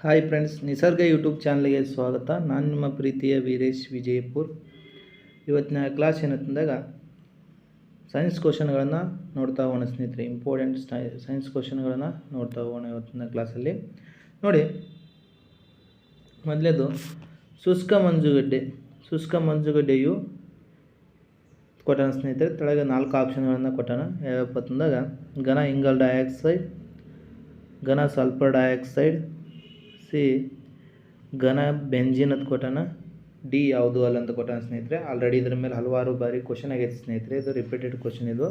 Hi friends ನಿಸರ್ಗ YouTube ಚಾನಲ್ಗೆ ಸ್ವಾಗತ. ನಾನು ನಿಮ್ಮ ಪ್ರೀತಿಯ ವೀರೇಶ್ ವಿಜಯಪುರ್. ಇವತ್ತಿನ ಕ್ಲಾಸ್ ಏನಂತಂದಾಗ ಸೈನ್ಸ್ ಕ್ವಶನ್ಗಳನ್ನು ನೋಡ್ತಾ ಹೋಗೋಣ ಸ್ನೇಹಿತರೆ. ಇಂಪಾರ್ಟೆಂಟ್ ಸೈನ್ಸ್ ಕ್ವಶನ್ಗಳನ್ನು ನೋಡ್ತಾ ಹೋಗೋಣ ಇವತ್ತಿನ ಕ್ಲಾಸಲ್ಲಿ ನೋಡಿ, ಮೊದಲೇದು ಶುಷ್ಕ ಮಂಜುಗಡ್ಡೆ. ಶುಷ್ಕ ಮಂಜುಗಡ್ಡೆಯು ಕೊಟ್ಟಣ ಸ್ನೇಹಿತರೆ. ಕೆಳಗೆ ನಾಲ್ಕು ಆಪ್ಷನ್ಗಳನ್ನು ಕೊಟ್ಟಣ. ಯಾವಪ್ಪ ಅಂತಂದಾಗ ಘನ ಇಂಗಲ್ ಡೈಆಕ್ಸೈಡ್ ಘನ ಸಲ್ಫರ್ ಡೈಆಕ್ಸೈಡ್ ಸಿ ಘನ ಬೆಂಜಿನ್ ಅಂತ ಕೊಟ್ಟಾನ ಡಿ ಯಾವುದು ಅಲ್ಲ ಅಂತ ಕೊಟ್ಟಾನ ಸ್ನೇಹಿತರೆ ಆಲ್ರೆಡಿ ಇದ್ರ ಮೇಲೆ ಹಲವಾರು ಬಾರಿ ಕ್ವಶನ್ ಆಗೈತೆ ಸ್ನೇಹಿತರೆ. ಇದು ರಿಪೀಟೆಡ್ ಕ್ವಶನ್ ಇದು.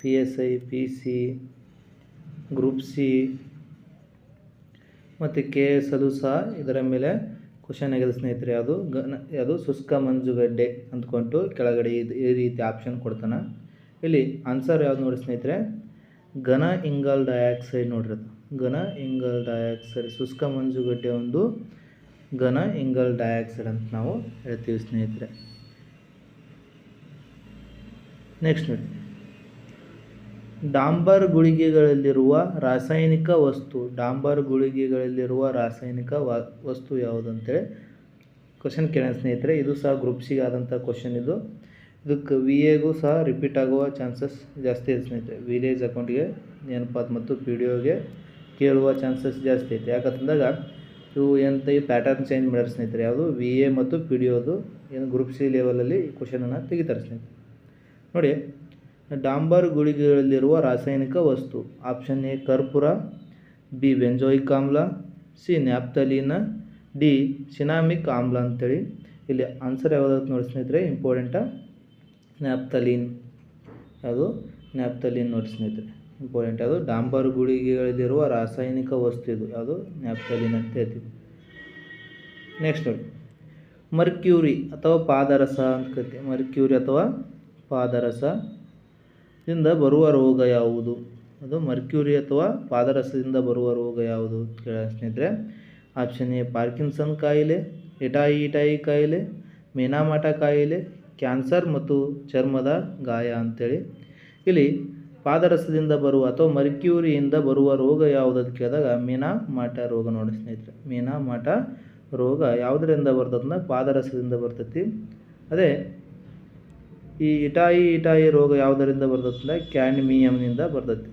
P S I P C group C ಮತ್ತು ಕೆ ಎಸ್ ಅದು ಸಹ ಇದರ ಮೇಲೆ ಕ್ವಶನ್ ಆಗಿದೆ ಸ್ನೇಹಿತರೆ. ಅದು ಘನ ಅದು ಶುಷ್ಕ ಮಂಜುಗಡ್ಡೆ ಅಂದ್ಕೊಂಡು ಕೆಳಗಡೆ ಇದು, ಈ ರೀತಿ ಆಪ್ಷನ್ ಕೊಡ್ತಾನೆ. ಇಲ್ಲಿ ಆನ್ಸರ್ ಯಾವ್ದು ನೋಡಿ ಸ್ನೇಹಿತರೆ. ಘನ ಇಂಗಲ್ ಡೈಆಕ್ಸೈಡ್ ನೋಡ್ರಿ ಅದು. ಘನ ಇಂಗಲ್ ಡೈಆಕ್ಸೈಡ್, ಶುಷ್ಕ ಮಂಜುಗಡ್ಡೆ ಒಂದು ಘನ ಇಂಗಲ್ ಡೈಆಕ್ಸೈಡ್ ಅಂತ ನಾವು ಹೇಳ್ತೀವಿ ಸ್ನೇಹಿತರೆ. ನೆಕ್ಸ್ಟ್ ನೋಡಿ. ಡಾಂಬರ್ ಗುಳಿಗೆಗಳಲ್ಲಿರುವ ರಾಸಾಯನಿಕ ವಸ್ತು, ಡಾಂಬರ್ ಗುಳಿಗೆಗಳಲ್ಲಿರುವ ರಾಸಾಯನಿಕ ವಸ್ತು ಯಾವುದು ಅಂತೇಳಿ ಕ್ವಶನ್ ಕೇಳೋಣ ಸ್ನೇಹಿತರೆ. ಇದು ಸಹ ಗ್ರೂಪ್ ಸಿ ಆದಂಥ ಕ್ವಶನ್ ಇದು. ಇದಕ್ಕೆ ವಿ ಎಗೂ ಸಹ ರಿಪೀಟ್ ಆಗುವ ಚಾನ್ಸಸ್ ಜಾಸ್ತಿ ಇದೆ ಸ್ನೇಹಿತರೆ. ವಿಲೇಜ್ ಅಕೌಂಟ್ಗೆ ನೆನಪಾತ್ ಮತ್ತು ಪಿ ಡಿ ಒಗೆ ಕೇಳುವ ಚಾನ್ಸಸ್ ಜಾಸ್ತಿ ಐತೆ ಯಾಕಂತಂದಾಗ ಇವು ಎಂತ ಈ ಪ್ಯಾಟರ್ನ್ ಚೇಂಜ್ ಮಾಡ್ಯಾರ ಸ್ನೇಹಿತರೆ, ಯಾವುದು ವಿ ಎ ಮತ್ತು ಪಿ ಡಿ ಒದು ಏನು ಗ್ರೂಪ್ ಸಿ ಲೆವೆಲಲ್ಲಿ ಕ್ವಶನನ್ನು ತೆಗಿತಾರೆ ಸ್ನೇಹಿತರೆ. ನೋಡಿ, ಡಾಂಬರ್ ಗುಳಿಗೆಗಳಲ್ಲಿರುವ ರಾಸಾಯನಿಕ ವಸ್ತು ಆಪ್ಷನ್ ಎ ಕರ್ಪೂರ, ಬಿ ಬೆಂಜೋಯಿಕ್ ಆಮ್ಲ, ಸಿ ನ್ಯಾಪ್ತಲೀನ, ಡಿ ಸಿನಾಮಿಕ್ ಆಮ್ಲ ಅಂತೇಳಿ. ಇಲ್ಲಿ ಆನ್ಸರ್ ಯಾವುದಾದ್ರು ನೋಡಿ ಸ್ನೇಹಿತರೆ ಇಂಪಾರ್ಟೆಂಟ ನ್ಯಾಪ್ತಲೀನ್. ಯಾವುದು ನ್ಯಾಪ್ತಲೀನ್ ನೋಡಿ ಸ್ನೇಹಿತರೆ ಇಂಪಾರ್ಟೆಂಟ್ ಅದು ಡಾಂಬರ್ ಗುಳಿಗೆಗಳಲ್ಲಿರುವ ರಾಸಾಯನಿಕ ವಸ್ತು ಇದು. ಯಾವುದು ನ್ಯಾಪ್ತಲೀನ್ ಅಂತ ಹೇಳ್ತೀವಿ. ನೆಕ್ಸ್ಟ್ ನೋಡಿ. ಮರ್ಕ್ಯೂರಿ ಅಥವಾ ಪಾದರಸ ಅಂತ ಕರಿತೀವಿ. ಮರ್ಕ್ಯೂರಿ ಅಥವಾ ಪಾದರಸ ಇಂದ ಬರುವ ರೋಗ ಯಾವುದು? ಅದು ಮರ್ಕ್ಯೂರಿ ಅಥವಾ ಪಾದರಸದಿಂದ ಬರುವ ರೋಗ ಯಾವುದು ಕೇಳ ಸ್ನೇಹಿತರೆ. ಆಪ್ಷನ್ ಎ ಪಾರ್ಕಿನ್ಸನ್ ಕಾಯಿಲೆ ಇಟಾಯಿ ಇಟಾಯಿ ಕಾಯಿಲೆ ಮೇನಾಮಾಟ ಕಾಯಿಲೆ ಕ್ಯಾನ್ಸರ್ ಮತ್ತು ಚರ್ಮದ ಗಾಯ ಅಂತೇಳಿ. ಇಲ್ಲಿ ಪಾದರಸದಿಂದ ಬರುವ ಅಥವಾ ಮರ್ಕ್ಯೂರಿಯಿಂದ ಬರುವ ರೋಗ ಯಾವುದು ಅಂತ ಕೇಳಿದಾಗ ಮೀನಾಮಾಟ ರೋಗ ನೋಡಿ ಸ್ನೇಹಿತರೆ. ಮೀನಾ ಮಾಟ ರೋಗ ಯಾವುದರಿಂದ ಬರ್ತದನ್ನ ಪಾದರಸದಿಂದ ಬರ್ತೈತಿ. ಅದೇ ಈ ಇಟಾಯಿ ಇಟಾಯಿ ರೋಗ ಯಾವುದರಿಂದ ಬರ್ತದಂದ್ರೆ ಕ್ಯಾಡ್ಮಿಯಮ್ನಿಂದ ಬರ್ತೈತಿ.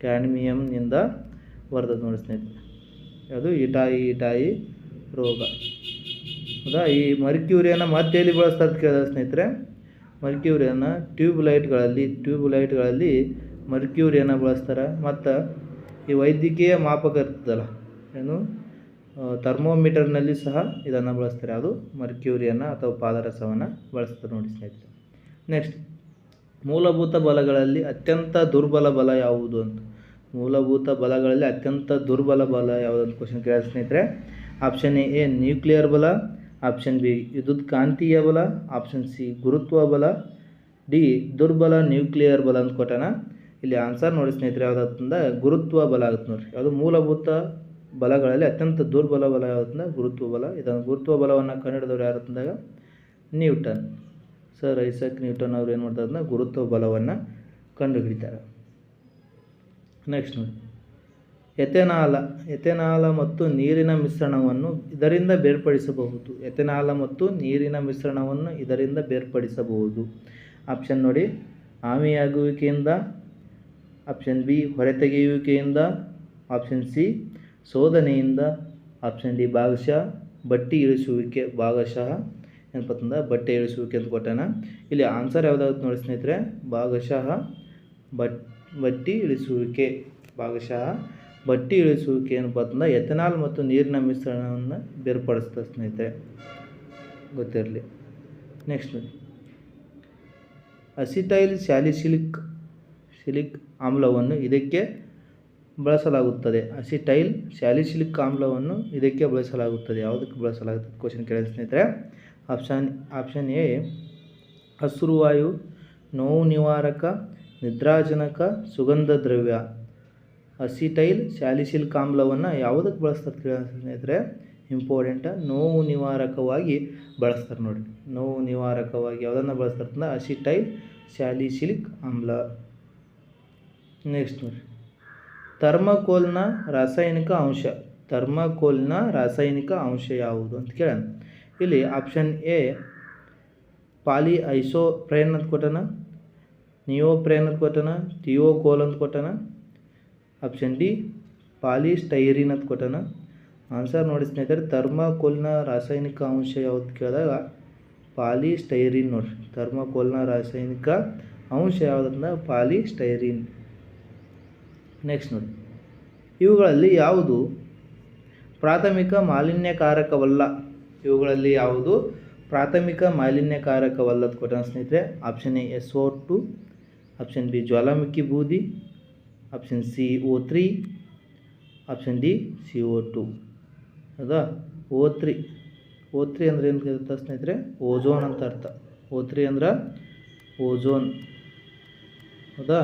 ಕ್ಯಾಡ್ಮಿಯಮ್ನಿಂದ ಬರ್ತದೆ ನೋಡಿ ಸ್ನೇಹಿತರೆ. ಅದು ಇಟಾಯಿ ಇಟಾಯಿ ರೋಗ. ಹೌದಾ? ಈ ಮರ್ಕ್ಯೂರಿಯನ್ನು ಮತ್ತೆ ಎಲ್ಲಿ ಬಳಸ್ತಾರೆ ಕೇಳಿದ ಸ್ನೇಹಿತರೆ. ಮರ್ಕ್ಯೂರಿಯನ್ನು ಟ್ಯೂಬ್ ಲೈಟ್ಗಳಲ್ಲಿ ಟ್ಯೂಬ್ ಲೈಟ್ಗಳಲ್ಲಿ ಮರ್ಕ್ಯೂರಿಯನ್ನು ಬಳಸ್ತಾರೆ. ಮತ್ತು ಈ ವೈದ್ಯಕೀಯ ಮಾಪಕ ಇರ್ತದಲ್ಲ, ಏನು? ಥರ್ಮೋಮೀಟರ್ನಲ್ಲಿ ಸಹ ಇದನ್ನು ಬಳಸ್ತಾರೆ. ಅದು ಮರ್ಕ್ಯೂರಿಯನ್ನು ಅಥವಾ ಪಾದರಸವನ್ನು ಬಳಸ್ತಾರೆ ನೋಡಿ ಸ್ನೇಹಿತರೆ. ನೆಕ್ಸ್ಟ್, ಮೂಲಭೂತ ಬಲಗಳಲ್ಲಿ ಅತ್ಯಂತ ದುರ್ಬಲ ಬಲ ಯಾವುದು ಅಂತ. ಮೂಲಭೂತ ಬಲಗಳಲ್ಲಿ ಅತ್ಯಂತ ದುರ್ಬಲ ಬಲ ಯಾವುದು ಅಂತ ಕ್ವಶನ್ ಕೇಳಿದ ಸ್ನೇಹಿತರೆ. ಆಪ್ಷನ್ ಎ, ನ್ಯೂಕ್ಲಿಯರ್ ಬಲ. ಆಪ್ಷನ್ ಬಿ, ವಿದ್ಯುತ್ ಕಾಂತೀಯ ಬಲ. ಆಪ್ಷನ್ ಸಿ, ಗುರುತ್ವ ಬಲ. ಡಿ, ದುರ್ಬಲ ನ್ಯೂಕ್ಲಿಯರ್ ಬಲ ಅಂತ ಕೊಟ್ಟಾನ. ಇಲ್ಲಿ ಆನ್ಸರ್ ನೋಡಿ ಸ್ನೇಹಿತರೆ ಯಾವುದಂತಂದ ಗುರುತ್ವ ಬಲ ಆಗುತ್ತೆ ನೋಡಿರಿ. ಅದು ಮೂಲಭೂತ ಬಲಗಳಲ್ಲಿ ಅತ್ಯಂತ ದುರ್ಬಲ ಬಲ ಯಾವುದಂದ ಗುರುತ್ವ ಬಲ. ಇದನ್ನು ಗುರುತ್ವ ಬಲವನ್ನು ಕಂಡುಹಿಡಿದವ್ರು ಯಾರು ನ್ಯೂಟನ್. ಸರ್ ಐಸಕ್ ನ್ಯೂಟನ್ ಅವ್ರು ಏನು ಮಾಡ್ತಾರೆ ಗುರುತ್ವ ಬಲವನ್ನು ಕಂಡುಹಿಡಿತಾರೆ. ನೆಕ್ಸ್ಟ್ ನೋಡಿ. ಎಥೆನಾಲ ಎಥೆನಾಲ ಮತ್ತು ನೀರಿನ ಮಿಶ್ರಣವನ್ನು ಇದರಿಂದ ಬೇರ್ಪಡಿಸಬಹುದು. ಎಥೆನಾಲ ಮತ್ತು ನೀರಿನ ಮಿಶ್ರಣವನ್ನು ಇದರಿಂದ ಬೇರ್ಪಡಿಸಬಹುದು. ಆಪ್ಷನ್ ನೋಡಿ. ಆಮಿಯಾಗುವಿಕೆಯಿಂದ ಆಪ್ಷನ್ ಬಿ ಹೊರತೆಗೆಯುವಿಕೆಯಿಂದ. ಆಪ್ಷನ್ ಸಿ ಶೋಧನೆಯಿಂದ. ಆಪ್ಷನ್ ಡಿ ಭಾಗಶಃ. ಬಟ್ಟಿ ಇಳಿಸುವಿಕೆ, ಭಾಗಶಃ. ಏನಪ್ಪ ಅಂತಂದ್ರೆ ಬಟ್ಟೆ ಇಳಿಸುವಿಕೆ ಅಂತ ಕೊಟ್ಟಾನ? ಇಲ್ಲಿ ಆನ್ಸರ್ ಯಾವುದಾಗುತ್ತೆ ನೋಡಿ ಸ್ನೇಹಿತರೆ? ಭಾಗಶಃ, ಬಟ್, ಬಟ್ಟಿ ಇಳಿಸುವಿಕೆ, ಭಾಗಶಃ. ಬಟ್ಟಿ ಇಳಿಸುವಿಕೆ ಏನಪ್ಪ ಅಂತಂದ್ರೆ ಎಥೆನಾಲ್ ಮತ್ತು ನೀರಿನ ಮಿಶ್ರಣವನ್ನು ಬೇರ್ಪಡಿಸ್ತದೆ ಸ್ನೇಹಿತರೆ. ಗೊತ್ತಿರಲಿ. ನೆಕ್ಸ್ಟ್ ಅಸಿಟೈಲ್ ಸ್ಯಾಲಿಸಿಲಿಕ್, ಸಿಲಿಕ್ ಆಮ್ಲವನ್ನು ಇದಕ್ಕೆ ಬಳಸಲಾಗುತ್ತದೆ. ಅಸಿಟೈಲ್ ಸ್ಯಾಲಿಸಿಲಿಕ್ ಆಮ್ಲವನ್ನು ಇದಕ್ಕೆ ಬಳಸಲಾಗುತ್ತದೆ. ಯಾವುದಕ್ಕೆ ಬಳಸಲಾಗುತ್ತದೆ? ಕ್ವಶನ್ ಕೇಳಿದ ಸ್ನೇಹಿತರೆ. ಆಪ್ಷನ್ ಆಪ್ಷನ್ ಎ ಹಸಿರುವಾಯು ನೋವು ನಿವಾರಕ, ನಿದ್ರಾಜನಕ, ಸುಗಂಧ ದ್ರವ್ಯ. ಅಸಿಟೈಲ್ ಸ್ಯಾಲಿಸಿಲಿಕ್ ಆಮ್ಲವನ್ನು ಯಾವುದಕ್ಕೆ ಬಳಸ್ತಾರೆ ಸ್ನೇಹಿತರೆ ಇಂಪಾರ್ಟೆಂಟ ನೋವು ನಿವಾರಕವಾಗಿ ಬಳಸ್ತಾರೆ ನೋಡಿ ನೋವು ನಿವಾರಕವಾಗಿ ಯಾವುದನ್ನು ಬಳಸ್ತಾರೆ ಅಂದ್ರೆ ಅಸಿಟೈಲ್ ಸ್ಯಾಲಿಸಿಲಿಕ್ ಆಮ್ಲ ನೆಕ್ಸ್ಟ್ ನೋಡಿ ಥರ್ಮಕೋಲ್ನ ರಾಸಾಯನಿಕ ಅಂಶ. ಥರ್ಮಾಕೋಲ್ನ ರಾಸಾಯನಿಕ ಅಂಶ ಯಾವುದು ಅಂತ ಕೇಳೋಣ. ಇಲ್ಲಿ ಆಪ್ಷನ್ ಎ ಪಾಲಿ ಐಸೋಪ್ರೇನ್ ಅಂತ ಕೊಟ್ಟನ, ನಿಯೋಪ್ರೇನ್ ಅಂತ ಕೊಟ್ಟನ ಥಿಯೋಕೋಲ್ ಅಂತ ಕೊಟ್ಟನ ಆಪ್ಷನ್ ಡಿ ಪಾಲಿಸ್ಟೈರಿನ್ ಅಂತ ಕೊಟ್ಟನ. ಆನ್ಸರ್ ನೋಡಿ ಸ್ನೇಹಿತರೆ ಥರ್ಮಾಕೋಲ್ನ ರಾಸಾಯನಿಕ ಅಂಶ ಯಾವುದು ಕೇಳಿದಾಗ ಪಾಲಿಸ್ಟೈರಿನ್ ನೋಡ್ರಿ. ಥರ್ಮಾಕೋಲ್ನ ರಾಸಾಯನಿಕ ಅಂಶ ಯಾವುದಂದ್ರೆ ಪಾಲಿಸ್ಟೈರಿನ್ ನೆಕ್ಸ್ಟ್ ನೋಡಿ. ಇವುಗಳಲ್ಲಿ ಯಾವುದು ಪ್ರಾಥಮಿಕ ಮಾಲಿನ್ಯಕಾರಕವಲ್ಲ? ಇವುಗಳಲ್ಲಿ ಯಾವುದು ಪ್ರಾಥಮಿಕ ಮಾಲಿನ್ಯಕಾರಕವಲ್ಲದ ಕೊಟ್ಟ ಸ್ನೇಹಿತರೆ? Option A S O two option B ಜ್ವಾಲಾಮುಖಿ ಬೂದಿ. Option C O three option D C O two ಹೌದಾ ಓ ತ್ರೀ ಓ ತ್ರೀ ಅಂದ್ರೆ ಏನು ಗೊತ್ತಾ ಸ್ನೇಹಿತರೆ? ಓಝೋನ್ ಅಂತ ಅರ್ಥ. ಓ ತ್ರೀ ಅಂದ್ರೆ ಓಝೋನ್ ಹೌದಾ?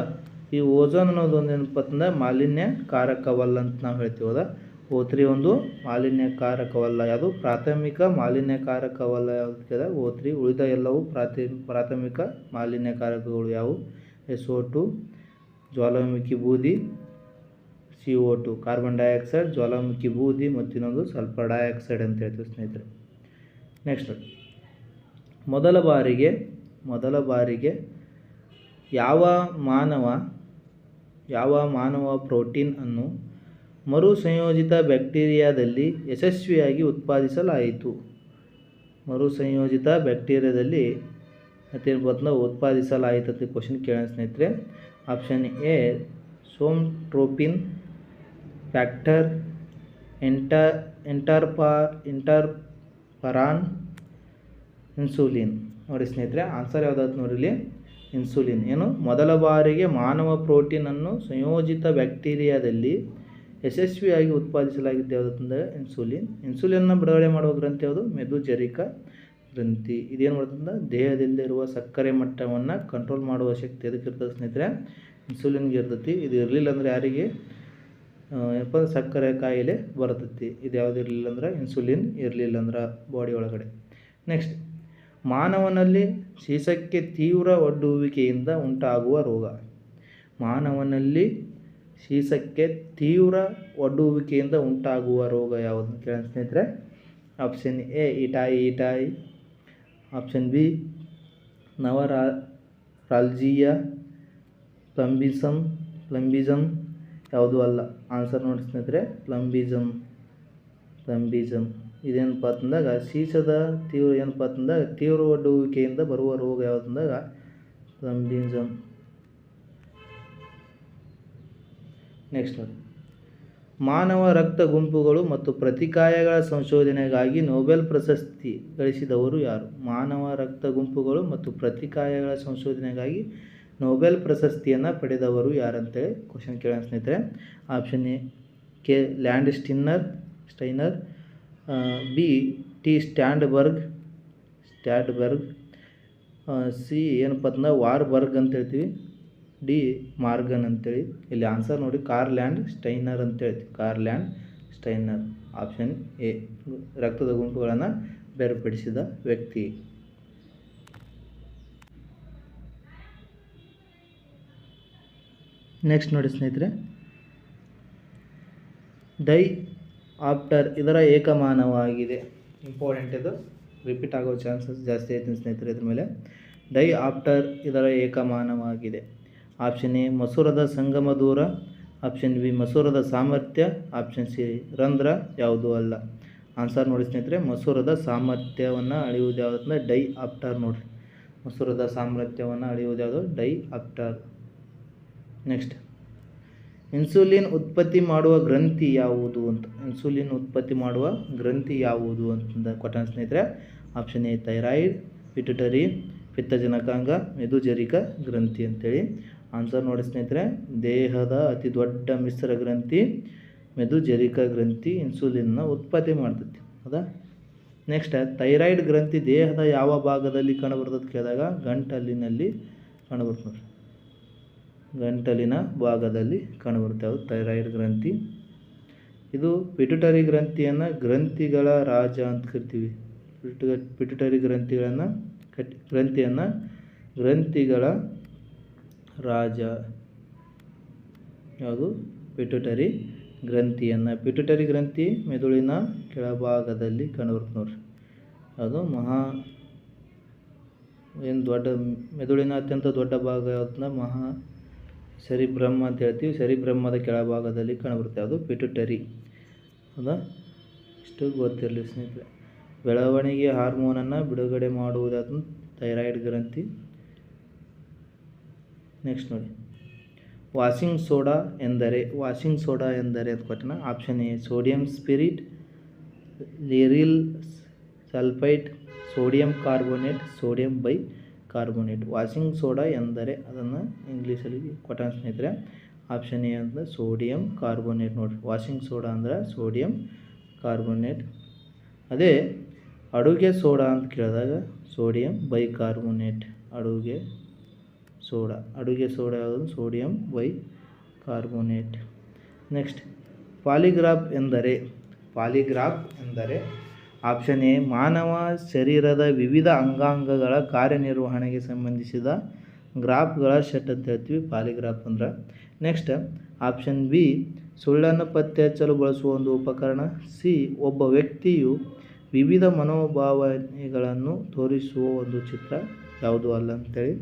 ಈ ಓಝೋನ್ ಅನ್ನೋದು ಒಂದು ಏನಪ್ಪ ಅಂತಂದ್ರೆ ಮಾಲಿನ್ಯಕಾರಕವಲ್ಲ ಅಂತ ನಾವು ಹೇಳ್ತೀವಿ, ಹೌದಾ? ಓ ತ್ರೀ ಒಂದು ಮಾಲಿನ್ಯಕಾರಕವಲ್ಲ ಯಾವುದು? ಪ್ರಾಥಮಿಕ ಮಾಲಿನ್ಯಕಾರಕವಲ್ಲ ಯಾವುದು ಓ ತ್ರೀ ಉಳಿದ ಎಲ್ಲವೂ ಪ್ರಾಥಿ, ಪ್ರಾಥಮಿಕ ಮಾಲಿನ್ಯಕಾರಕಗಳು ಯಾವುವು ಎಸ್ ಓ ಟು ಜ್ವಾಲಾಮುಖಿ ಬೂದಿ C O two carbon dioxide ಜ್ವಾಲಾಮುಖಿ ಬೂದಿ ಮತ್ತು ಇನ್ನೊಂದು ಸಲ್ಫರ್ ಡೈಆಕ್ಸೈಡ್ ಅಂತ ಹೇಳ್ತೀವಿ ಸ್ನೇಹಿತರೆ. ನೆಕ್ಸ್ಟ್ ಮೊದಲ ಬಾರಿಗೆ ಮೊದಲ ಬಾರಿಗೆ ಯಾವ ಮಾನವ ಯಾವ ಮಾನವ ಪ್ರೋಟೀನ್ ಅನ್ನು ಮರು ಸಂಯೋಜಿತ ಬ್ಯಾಕ್ಟೀರಿಯಾದಲ್ಲಿ ಯಶಸ್ವಿಯಾಗಿ ಉತ್ಪಾದಿಸಲಾಯಿತು? ಮರುಸಂಯೋಜಿತ ಬ್ಯಾಕ್ಟೀರಿಯಾದಲ್ಲಿ ಮತ್ತೇನು ಉತ್ಪಾದಿಸಲಾಯಿತು ಅಂತ ಕ್ವಶನ್ ಕೇಳೋಣ ಸ್ನೇಹಿತರೆ. Option A somatotropin factor enter ಎಂಟರ್ಪಾ interferon insulin. ನೋಡಿ ಸ್ನೇಹಿತರೆ ಆನ್ಸರ್ ಯಾವುದಾದ್ರು ನೋಡಿ ಇಲ್ಲಿ ಇನ್ಸುಲಿನ್. ಏನು? ಮೊದಲ ಬಾರಿಗೆ ಮಾನವ ಪ್ರೋಟೀನನ್ನು ಸಂಯೋಜಿತ ಬ್ಯಾಕ್ಟೀರಿಯಾದಲ್ಲಿ ಯಶಸ್ವಿಯಾಗಿ ಉತ್ಪಾದಿಸಲಾಗಿದ್ದು ಯಾವುದಂದ್ರೆ ಇನ್ಸುಲಿನ್. ಇನ್ಸುಲಿನ್ನ ಬಿಡುಗಡೆ ಮಾಡುವ ಗ್ರಂಥಿ ಯಾವುದು? ಮೆದುಜರಿಕ. ಗ್ರಂಥಿ. ಇದೇನು ಮಾಡುತ್ತಂದ್ರೆ ದೇಹದಲ್ಲಿರುವ ಸಕ್ಕರೆ ಮಟ್ಟವನ್ನು ಕಂಟ್ರೋಲ್ ಮಾಡುವ ಶಕ್ತಿ. ಅದಕ್ಕೆ ಇರ್ತದೆ ಸ್ನೇಹಿತರೆ? ಇನ್ಸುಲಿನ್ಗೆ ಇರ್ತೈತಿ. ಇದು ಇರಲಿಲ್ಲ ಅಂದರೆ ಯಾರಿಗೆ? ಏನಪ್ಪ ಸಕ್ಕರೆ ಕಾಯಿಲೆ ಬರ್ತೈತಿ. ಇದು ಯಾವುದು ಇರಲಿಲ್ಲ ಅಂದ್ರೆ ಇನ್ಸುಲಿನ್ ಇರಲಿಲ್ಲ ಅಂದ್ರೆ ಬಾಡಿ ಒಳಗಡೆ. ನೆಕ್ಸ್ಟ್ ಮಾನವನಲ್ಲಿ ಸೀಸಕ್ಕೆ ತೀವ್ರ ಒಡ್ಡುವಿಕೆಯಿಂದ ಉಂಟಾಗುವ ರೋಗ. ಮಾನವನಲ್ಲಿ ಶೀಸಕ್ಕೆ ತೀವ್ರ ಒಡ್ಡುವಿಕೆಯಿಂದ ಉಂಟಾಗುವ ರೋಗ ಯಾವುದು ಕೇಳ ಸ್ನೇಹಿತರೆ? Option A itai itai option B, ನವರಾ, ರಾಲ್ಜಿಯಾ ಪ್ಲಂಬಿಸಮ್ ಪ್ಲಂಬಿಸಮ್ ಯಾವುದೂ ಅಲ್ಲ. ಆನ್ಸರ್ ನೋಡಿ ಸ್ನೇಹಿತರೆ ಪ್ಲಂಬಿಸಮ್ ಪ್ಲಂಬಿಸಮ್ ಇದೇನಪ್ಪ ಅಂತಂದಾಗ ಸೀಸದ ತೀವ್ರ ಏನಪ್ಪ ಅಂತಂದಾಗ, ತೀವ್ರ ಒಡ್ಡುವಿಕೆಯಿಂದ ಬರುವ ರೋಗ ಯಾವುದಂದಾಗ ಪ್ಲಂಬಿಸಮ್ ನೆಕ್ಸ್ಟ್ ನೋಡಿ. ಮಾನವ ರಕ್ತ ಗುಂಪುಗಳು ಮತ್ತು ಪ್ರತಿಕಾಯಗಳ ಸಂಶೋಧನೆಗಾಗಿ ನೊಬೆಲ್ ಪ್ರಶಸ್ತಿ ಗಳಿಸಿದವರು ಯಾರು? ಮಾನವ ರಕ್ತ ಗುಂಪುಗಳು ಮತ್ತು ಪ್ರತಿಕಾಯಗಳ ಸಂಶೋಧನೆಗಾಗಿ ನೊಬೆಲ್ ಪ್ರಶಸ್ತಿಯನ್ನು ಪಡೆದವರು ಯಾರಂತೇಳಿ? ಕ್ವಶನ್ ಕೇಳೋಣ ಸ್ನೇಹಿತರೆ. Option A, K Landsteiner Steiner B, T Standberg Standberg C, ಏನಪ್ಪ ಅಂತಂದ್ರೆ ವಾರ್ಬರ್ಗ್ ಅಂತ ಹೇಳ್ತೀವಿ. ಡಿ ಮಾರ್ಗನ್ ಅಂತೇಳಿ. ಇಲ್ಲಿ ಆನ್ಸರ್ ನೋಡಿ ಕಾರ್ಲ್ಯಾಂಡ್ ಸ್ಟೈನರ್ ಅಂತ ಹೇಳ್ತೀವಿ ಕಾರ್ಲ್ಯಾಂಡ್ ಸ್ಟೈನರ್ ಆಪ್ಷನ್ ಎ. ರಕ್ತದ ಗುಂಪುಗಳನ್ನು ಬೇರ್ಪಡಿಸಿದ ವ್ಯಕ್ತಿ. ನೆಕ್ಸ್ಟ್ ನೋಡಿ ಸ್ನೇಹಿತರೆ. ಡೈ ಆಫ್ಟರ್ ಇದರ ಏಕಮಾನವಾಗಿದೆ. ಇಂಪಾರ್ಟೆಂಟ್ ಇದು. ರಿಪೀಟ್ ಆಗೋ ಚಾನ್ಸಸ್ ಜಾಸ್ತಿ ಐತೆ ಸ್ನೇಹಿತರೆ ಇದ್ರ ಮೇಲೆ. ಡೈ ಆಫ್ಟರ್ ಇದರ ಏಕಮಾನವಾಗಿದೆ. ಆಪ್ಷನ್ ಎ ಮಸೂರದ ಸಂಗಮ ದೂರ ಆಪ್ಷನ್ ಬಿ ಮಸೂರದ ಸಾಮರ್ಥ್ಯ ಆಪ್ಷನ್ ಸಿ ರಂಧ್ರ ಯಾವುದೂ ಅಲ್ಲ. ಆನ್ಸರ್ ನೋಡಿ ಸ್ನೇಹಿತರೆ ಮಸೂರದ ಸಾಮರ್ಥ್ಯವನ್ನು ಅಳೆಯುವುದು ಯಾವುದಂದ್ರೆ ಡೈ ಆಫ್ಟರ್ ನೋಡಿರಿ. ಮಸೂರದ ಸಾಮರ್ಥ್ಯವನ್ನು ಅಳೆಯುವುದು ಯಾವುದು? ಡೈ ಆಫ್ಟರ್ ನೆಕ್ಸ್ಟ್ ಇನ್ಸುಲಿನ್ ಉತ್ಪತ್ತಿ ಮಾಡುವ ಗ್ರಂಥಿ ಯಾವುದು ಅಂತ. ಇನ್ಸುಲಿನ್ ಉತ್ಪತ್ತಿ ಮಾಡುವ ಗ್ರಂಥಿ ಯಾವುದು ಅಂತಂದ ಕೊಟ್ಟ ಸ್ನೇಹಿತರೆ. ಆಪ್ಷನ್ ಎ ಥೈರಾಯ್ಡ್ ಪಿಟ್ಯುಟರಿ ಪಿತ್ತಜನಕಾಂಗ, ಮೆದುಜರಿಕ ಗ್ರಂಥಿ ಅಂತೇಳಿ. ಆನ್ಸರ್ ನೋಡಿ ಸ್ನೇಹಿತರೆ, ದೇಹದ ಅತಿ ದೊಡ್ಡ ಮಿಶ್ರ ಗ್ರಂಥಿ ಮೆದುಜರಿಕ ಗ್ರಂಥಿ ಇನ್ಸುಲಿನ್ನ ಉತ್ಪತ್ತಿ ಮಾಡ್ತೈತಿ. ಹೌದಾ? ನೆಕ್ಸ್ಟ್ ಥೈರಾಯ್ಡ್ ಗ್ರಂಥಿ ದೇಹದ ಯಾವ ಭಾಗದಲ್ಲಿ ಕಂಡುಬರ್ತದೆ ಕೇಳಿದಾಗ, ಗಂಟಲಿನಲ್ಲಿ ಕಂಡುಬರ್ತದೆ ಗಂಟಲಿನ ಭಾಗದಲ್ಲಿ ಕಂಡುಬರುತ್ತೆ ಅದು ಥೈರಾಯ್ಡ್ ಗ್ರಂಥಿ. ಇದು ಪಿಟುಟರಿ ಗ್ರಂಥಿಯನ್ನು ಗ್ರಂಥಿಗಳ ರಾಜ ಅಂತ ಕರಿತೀವಿ. ಪಿಟು ಪಿಟ್ಯುಟರಿ ಗ್ರಂಥಿಗಳನ್ನು ಕಟ್, ಗ್ರಂಥಿಯನ್ನು ಗ್ರಂಥಿಗಳ ರಾಜ ಯಾವುದು? ಪಿಟುಟರಿ ಗ್ರಂಥಿಯನ್ನು. ಪಿಟುಟರಿ ಗ್ರಂಥಿ ಮೆದುಳಿನ ಕೆಳಭಾಗದಲ್ಲಿ ಕಂಡುಬರುತ್ತೆ ನೋಡ್ರಿ. ಅದು ಮಹಾ ಏನು ದೊಡ್ಡ ಮೆದುಳಿನ ಅತ್ಯಂತ ದೊಡ್ಡ ಭಾಗ ಯಾವ್ದನ್ನ? ಮಹಾ ಸರಿಬ್ರಹ್ಮ ಅಂತ ಹೇಳ್ತೀವಿ. ಸರಿಬ್ರಹ್ಮದ ಕೆಳಭಾಗದಲ್ಲಿ ಕಂಡುಬರುತ್ತೆ ಅದು ಪಿಟುಟರಿ. ಹೌದಾ? ಇಷ್ಟು ಗೊತ್ತಿರಲಿ ಸ್ನೇಹಿತರೆ. ಬೆಳವಣಿಗೆ ಹಾರ್ಮೋನನ್ನು ಬಿಡುಗಡೆ ಮಾಡುವುದಾದ ಥೈರಾಯ್ಡ್ ಗ್ರಂಥಿ. ನೆಕ್ಸ್ಟ್ ನೋಡಿ. ವಾಷಿಂಗ್ ಸೋಡಾ ಎಂದರೆ ವಾಷಿಂಗ್ ಸೋಡಾ ಎಂದರೆ ಅಂತ ಕೊಟ್ಟಿನ option A sodium spirit Liril sulphite sodium carbonate sodium bicarbonate washing soda ಎಂದರೆ ಅದನ್ನು ಇಂಗ್ಲೀಷಲ್ಲಿ ಕೊಟ್ಟ ಸ್ನೇಹಿತರೆ ಆಪ್ಷನ್ ಎ ಅಂದರೆ ಸೋಡಿಯಂ ಕಾರ್ಬೋನೇಟ್ ನೋಡಿರಿ. ವಾಷಿಂಗ್ ಸೋಡಾ ಅಂದ್ರೆ ಸೋಡಿಯಂ ಕಾರ್ಬೋನೇಟ್ ಅದೇ ಅಡುಗೆ ಸೋಡಾ ಅಂತ ಕೇಳಿದಾಗ ಸೋಡಿಯಂ ಬೈ ಕಾರ್ಬೋನೇಟ್ ಅಡುಗೆ ಸೋಡಾ, ಅಡುಗೆ ಸೋಡಾ ಯಾವುದು? Sodium bicarbonate. ನೆಕ್ಸ್ಟ್, ಪಾಲಿಗ್ರಾಫ್ ಎಂದರೆ ಪಾಲಿಗ್ರಾಫ್ ಎಂದರೆ ಆಪ್ಷನ್ ಎ, ಮಾನವ ಶರೀರದ ವಿವಿಧ ಅಂಗಾಂಗಗಳ ಕಾರ್ಯನಿರ್ವಹಣೆಗೆ ಸಂಬಂಧಿಸಿದ ಗ್ರಾಫ್ಗಳ ಶೆಟ್ ಅಂತ ಹೇಳ್ತೀವಿ ಪಾಲಿಗ್ರಾಫ್ ಅಂದ್ರೆ. ನೆಕ್ಸ್ಟ್, ಆಪ್ಷನ್ ಬಿ, ಸುಳ್ಳನ್ನು ಪತ್ತೆ ಹಚ್ಚಲು ಬಳಸುವ ಒಂದು ಉಪಕರಣ. ಸಿ, ಒಬ್ಬ ವ್ಯಕ್ತಿಯು ವಿವಿಧ ಮನೋಭಾವನೆಗಳನ್ನು ತೋರಿಸುವ ಒಂದು ಚಿತ್ರ. ಯಾವುದು ಅಲ್ಲ ಅಂತೇಳಿ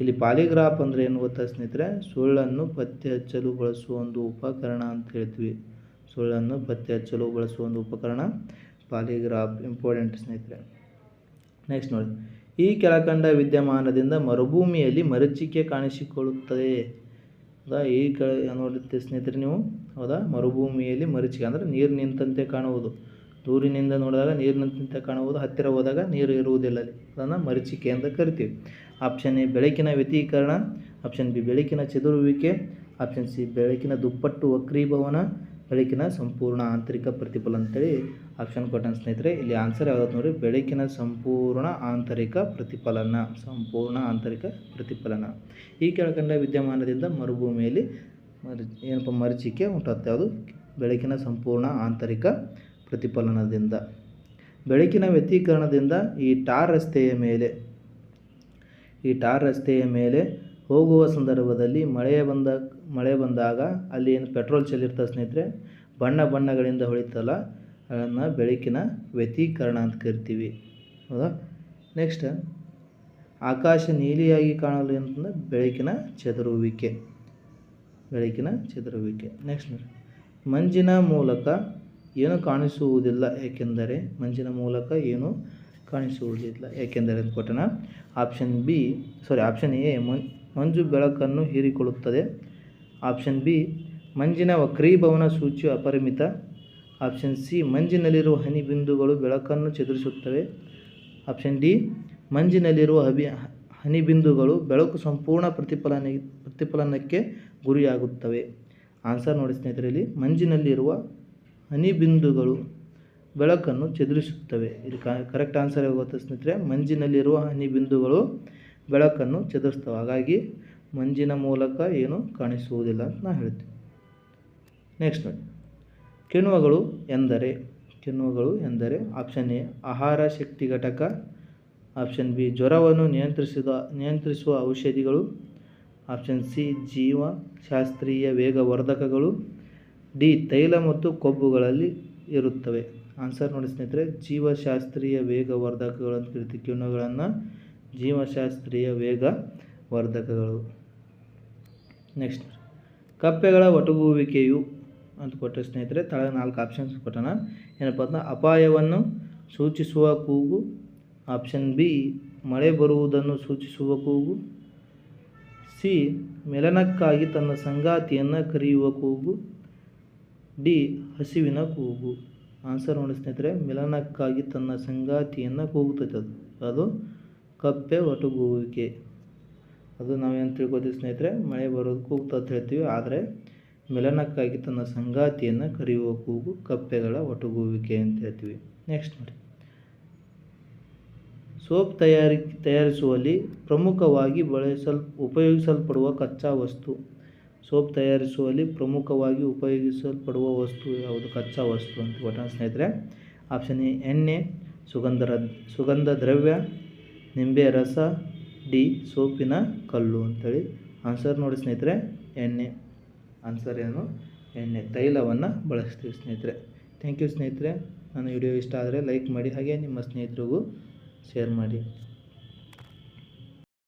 ಇಲ್ಲಿ ಪಾಲಿಗ್ರಾಫ್ ಅಂದರೆ ಏನು ಗೊತ್ತಾ ಸ್ನೇಹಿತರೆ? ಸುಳ್ಳನ್ನು ಪತ್ತೆ ಹಚ್ಚಲು ಬಳಸುವ ಒಂದು ಉಪಕರಣ ಅಂತ ಹೇಳ್ತೀವಿ. ಸುಳ್ಳನ್ನು ಪತ್ತೆ ಹಚ್ಚಲು ಬಳಸುವ ಒಂದು ಉಪಕರಣ ಪಾಲಿಗ್ರಾಫ್ ಇಂಪಾರ್ಟೆಂಟ್ ಸ್ನೇಹಿತರೆ. ನೆಕ್ಸ್ಟ್ ನೋಡಿ. ಈ ಕೆಳಕಂಡ ವಿದ್ಯಮಾನದಿಂದ ಮರುಭೂಮಿಯಲ್ಲಿ ಮರೀಚಿಕೆ ಕಾಣಿಸಿಕೊಳ್ಳುತ್ತದೆ. ಹೌದಾ? ಈ ಕೆಳ ನೋಡುತ್ತೆ ಸ್ನೇಹಿತರೆ ನೀವು. ಹೌದಾ? ಮರುಭೂಮಿಯಲ್ಲಿ ಮರೀಚಿಕೆ ಅಂದರೆ ನೀರು ನಿಂತಂತೆ ಕಾಣುವುದು. ದೂರಿನಿಂದ ನೋಡಿದಾಗ ನೀರು ನಿಂತಂತೆ ಕಾಣುವುದು, ಹತ್ತಿರ ಹೋದಾಗ ನೀರು ಇರುವುದಿಲ್ಲ ಅದನ್ನು ಮರೀಚಿಕೆ ಅಂತ ಕರಿತೀವಿ. ಆಪ್ಷನ್ ಎ ಬೆಳಕಿನ ವ್ಯತೀಕರಣ. ಆಪ್ಷನ್ ಬಿ ಬೆಳಕಿನ ಚದುರುವಿಕೆ. ಆಪ್ಷನ್ ಸಿ ಬೆಳಕಿನ ದುಪ್ಪಟ್ಟು ವಕ್ರೀಭವನ. ಬೆಳಕಿನ ಸಂಪೂರ್ಣ ಆಂತರಿಕ ಪ್ರತಿಫಲ ಅಂತೇಳಿ ಆಪ್ಷನ್ ಕೊಟ್ಟಾನ ಸ್ನೇಹಿತರೆ, ಇಲ್ಲಿ ಆನ್ಸರ್ ಯಾವ್ದು ನೋಡಿ ಬೆಳಕಿನ ಸಂಪೂರ್ಣ ಆಂತರಿಕ ಪ್ರತಿಫಲನ. ಸಂಪೂರ್ಣ ಆಂತರಿಕ ಪ್ರತಿಫಲನ. ಈ ಕೆಳಕಂಡ ವಿದ್ಯಮಾನದಿಂದ ಮರುಭೂಮಿಯಲ್ಲಿ ಮರಿ, ಏನಪ್ಪ ಮರೀಚಿಕೆ ಉಂಟಾಗ್ತದೆ ಅದು ಬೆಳಕಿನ ಸಂಪೂರ್ಣ ಆಂತರಿಕ ಪ್ರತಿಫಲನದಿಂದ. ಬೆಳಕಿನ ವ್ಯತೀಕರಣದಿಂದ ಈ ಟಾರ್ ರಸ್ತೆಯ ಮೇಲೆ, ಈ ಟಾರ್ ರಸ್ತೆಯ ಮೇಲೆ ಹೋಗುವ ಸಂದರ್ಭದಲ್ಲಿ ಮಳೆ ಬಂದ, ಮಳೆ ಬಂದಾಗ ಅಲ್ಲಿ ಏನು ಪೆಟ್ರೋಲ್ ಚೆಲ್ಲಿರ್ತದೆ ಸ್ನೇಹಿತರೆ, ಬಣ್ಣ ಬಣ್ಣಗಳಿಂದ ಹೊಳಿತಲ್ಲ ಅದನ್ನು ಬೆಳಕಿನ ವ್ಯತೀಕರಣ ಅಂತ ಕರಿತೀವಿ. ಹೌದಾ? ನೆಕ್ಸ್ಟ್ ಆಕಾಶ ನೀಲಿಯಾಗಿ ಕಾಣಲು ಅಂತಂದ್ರೆ ಬೆಳಕಿನ ಚದುರುವಿಕೆ. ಬೆಳಕಿನ ಚದುರುವಿಕೆ. ನೆಕ್ಸ್ಟ್ ಮಂಜಿನ ಮೂಲಕ ಏನು ಕಾಣಿಸುವುದಿಲ್ಲ, ಏಕೆಂದರೆ ಮಂಜಿನ ಮೂಲಕ ಏನು ಕಾಣಿಸುವುದಿಲ್ಲ, ಏಕೆಂದರೆ ಅಂತ option B sorry option A ಮಂಜು ಬೆಳಕನ್ನು ಹೀರಿಕೊಳ್ಳುತ್ತದೆ. ಆಪ್ಷನ್ ಬಿ ಮಂಜಿನ ವಕ್ರೀಭವನ ಸೂಚಿಯು ಅಪರಿಮಿತ. ಆಪ್ಷನ್ ಸಿ ಮಂಜಿನಲ್ಲಿರುವ ಹನಿ ಬಿಂದುಗಳು ಬೆಳಕನ್ನು ಚದುರಿಸುತ್ತವೆ. ಆಪ್ಷನ್ ಡಿ ಮಂಜಿನಲ್ಲಿರುವ ಹಬಿ ಹನಿ ಬಿಂದುಗಳು ಬೆಳಕು ಸಂಪೂರ್ಣ ಪ್ರತಿಫಲನ, ಪ್ರತಿಫಲನಕ್ಕೆ ಗುರಿಯಾಗುತ್ತವೆ. ಆನ್ಸರ್ ನೋಡಿ ಸ್ನೇಹಿತರೆ, ಇಲ್ಲಿ ಮಂಜಿನಲ್ಲಿರುವ ಹನಿ ಬಿಂದುಗಳು ಬೆಳಕನ್ನು ಚದುರಿಸುತ್ತವೆ. ಇದು ಕರೆಕ್ಟ್ ಆನ್ಸರ್ ಗೊತ್ತ ಸ್ನೇಹಿತರೆ? ಮಂಜಿನಲ್ಲಿರುವ ಹನಿ ಬಿಂದುಗಳು ಬೆಳಕನ್ನು ಚದುರಿಸ್ತವೆ ಹಾಗಾಗಿ ಮಂಜಿನ ಮೂಲಕ ಏನು ಕಾಣಿಸುವುದಿಲ್ಲ ಅಂತ ನಾ ಹೇಳ್ತೀನಿ. ನೆಕ್ಸ್ಟ್ ನೋಡಿ. ಕಿಣ್ವಗಳು ಎಂದರೆ ಕಿಣ್ವಗಳು ಎಂದರೆ ಆಪ್ಷನ್ ಎ, ಆಹಾರ ಶಕ್ತಿ ಘಟಕ ಆಪ್ಷನ್ ಬಿ, ಜ್ವರವನ್ನು ನಿಯಂತ್ರಿಸಿದ, ನಿಯಂತ್ರಿಸುವ ಔಷಧಿಗಳು ಆಪ್ಷನ್ ಸಿ, ಜೀವ, ಶಾಸ್ತ್ರೀಯ ವೇಗವರ್ಧಕಗಳು ಡಿ ತೈಲ ಮತ್ತು ಕೊಬ್ಬುಗಳಲ್ಲಿ ಇರುತ್ತವೆ. ಆನ್ಸರ್ ನೋಡಿ ಸ್ನೇಹಿತರೆ, ಜೀವಶಾಸ್ತ್ರೀಯ ವೇಗವರ್ಧಕಗಳು ಅಂತ ಕರಿತೀವಿ. ಕಿಣ್ವಗಳನ್ನು ಜೀವಶಾಸ್ತ್ರೀಯ ವೇಗವರ್ಧಕಗಳು. ನೆಕ್ಸ್ಟ್ ಕಪ್ಪೆಗಳ ಒಟಗುವಿಕೆಯು ಅಂತ ಕೊಟ್ಟರೆ ಸ್ನೇಹಿತರೆ, ತಳ ನಾಲ್ಕು ಆಪ್ಷನ್ಸ್ ಕೊಟ್ಟಣ ಏನಪ್ಪ ಅಂದ್ರೆ, ಅಪಾಯವನ್ನು ಸೂಚಿಸುವ ಕೂಗು. ಆಪ್ಷನ್ ಬಿ ಮಳೆ ಬರುವುದನ್ನು ಸೂಚಿಸುವ ಕೂಗು. ಸಿ ಮೆಲನಕ್ಕಾಗಿ ತನ್ನ ಸಂಗಾತಿಯನ್ನು ಕರೆಯುವ ಕೂಗು. ಡಿ ಹಸಿವಿನ ಕೂಗು. ಆನ್ಸರ್ ನೋಡಿ ಸ್ನೇಹಿತರೆ, ಮಿಲನಕ್ಕಾಗಿ ತನ್ನ ಸಂಗಾತಿಯನ್ನು ಕೂಗುತ್ತದೆ ಅದು. ಅದು ಕಪ್ಪೆ ಒಟಗುವಿಕೆ. ಅದು ನಾವೇನು ತಿಳ್ಕೊತೀವಿ ಸ್ನೇಹಿತರೆ, ಮಳೆ ಬರೋದು ಕೂಗ್ತ ಅಂತ ಹೇಳ್ತೀವಿ, ಆದರೆ ಮಿಲನಕ್ಕಾಗಿ ತನ್ನ ಸಂಗಾತಿಯನ್ನು ಕರೆಯುವ ಕೂಗು ಕಪ್ಪೆಗಳ ಒಟಗುವಿಕೆ ಅಂತ ಹೇಳ್ತೀವಿ. ನೆಕ್ಸ್ಟ್ ನೋಡಿ. ಸೋಪ್ ತಯಾರಿ, ತಯಾರಿಸುವಲ್ಲಿ ಪ್ರಮುಖವಾಗಿ ಬಳಸಲ್, ಉಪಯೋಗಿಸಲ್ಪಡುವ ಕಚ್ಚಾ ವಸ್ತು. ಸೋಪ್ ತಯಾರಿಸುವಲ್ಲಿ ಪ್ರಮುಖವಾಗಿ ಉಪಯೋಗಿಸಲ್ಪಡುವ ವಸ್ತು ಯಾವುದು? ಕಚ್ಚಾ ವಸ್ತು ಅಂತ ಕೊಟ್ಟ ಸ್ನೇಹಿತರೆ. ಆಪ್ಷನ್ ಎ, ಎಣ್ಣೆ ಸುಗಂಧ ಸುಗಂಧ ದ್ರವ್ಯ ನಿಂಬೆ ರಸ, ಡಿ, ಸೋಪಿನ ಕಲ್ಲು ಅಂಥೇಳಿ ಆನ್ಸರ್ ನೋಡಿ ಸ್ನೇಹಿತರೆ, ಎಣ್ಣೆ. ಆನ್ಸರ್ ಏನು? ಎಣ್ಣೆ. ತೈಲವನ್ನು ಬಳಸ್ತೀವಿ ಸ್ನೇಹಿತರೆ. ಥ್ಯಾಂಕ್ ಯು ಸ್ನೇಹಿತರೆ. ನನ್ನ ವಿಡಿಯೋ ಇಷ್ಟ ಆದರೆ ಲೈಕ್ ಮಾಡಿ, ಹಾಗೆ ನಿಮ್ಮ ಸ್ನೇಹಿತರಿಗೂ ಶೇರ್ ಮಾಡಿ.